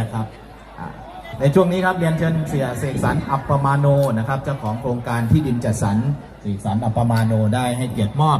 นะครับในช่วงนี้ครับเรียนเชิญเสียเสกสรรอัปปมาโนนะครับเจ้าของโครงการที่ดินจัดสรรเสกสรรอัปปมาโนได้ให้เกียรติมอบ